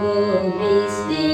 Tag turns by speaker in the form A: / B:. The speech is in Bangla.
A: গো বৃষ্টি